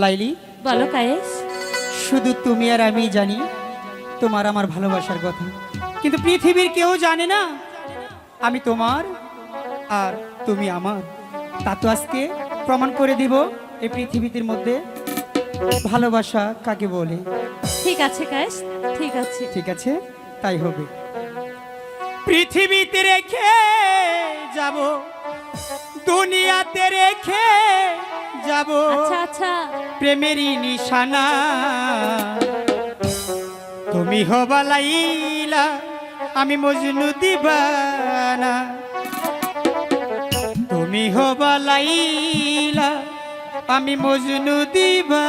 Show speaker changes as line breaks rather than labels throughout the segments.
লাইলি?
বলো কায়েস।
শুধু তুমি আর আমি জানি তোমার আমার ভালোবাসার কথা। কিন্তু পৃথিবীর কেউ জানে না আমি তোমার আর তুমি আমার। তা তো আজকে প্রমাণ করে দিব এই পৃথিবীটির মধ্যে ভালোবাসা কাকে বলে।
ঠিক আছে কায়েস ঠিক আছে।
ঠিক আছে তাই হবে। পৃথিবীতে রেখে যাব দুনিয়াতে রেখে যাব প্রেমের
আচ্ছা, আচ্ছা।
প্রেমেরই নিশানা। তুমি হবা লাইলা আমি মজনু দিবানা। তুমি হবা লাইলা আমি মজনু দিবা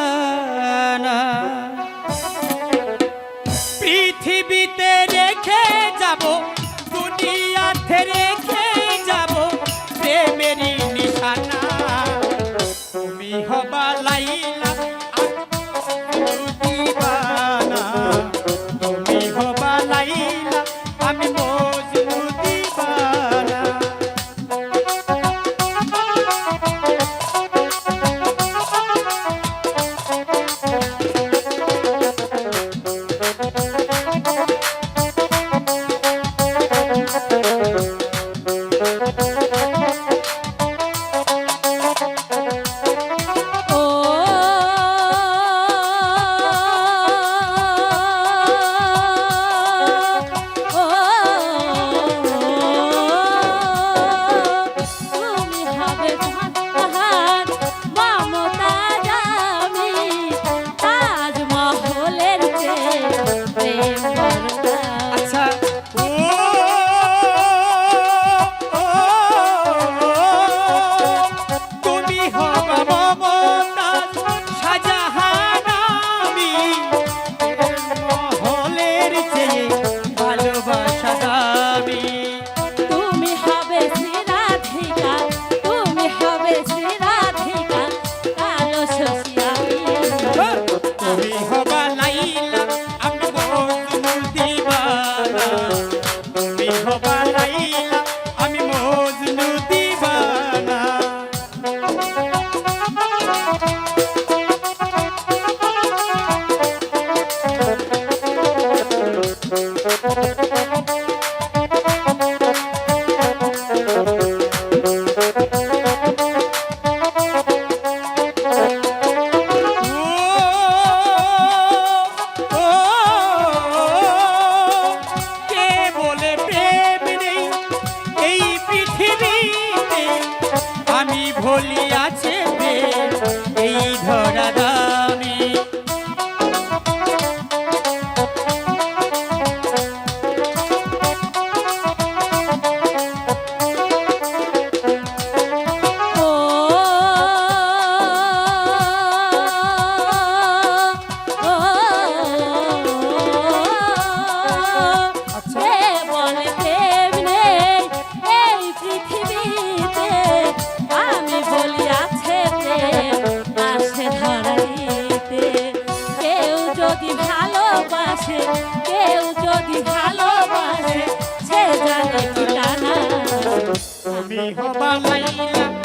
พ่อบ้านไว้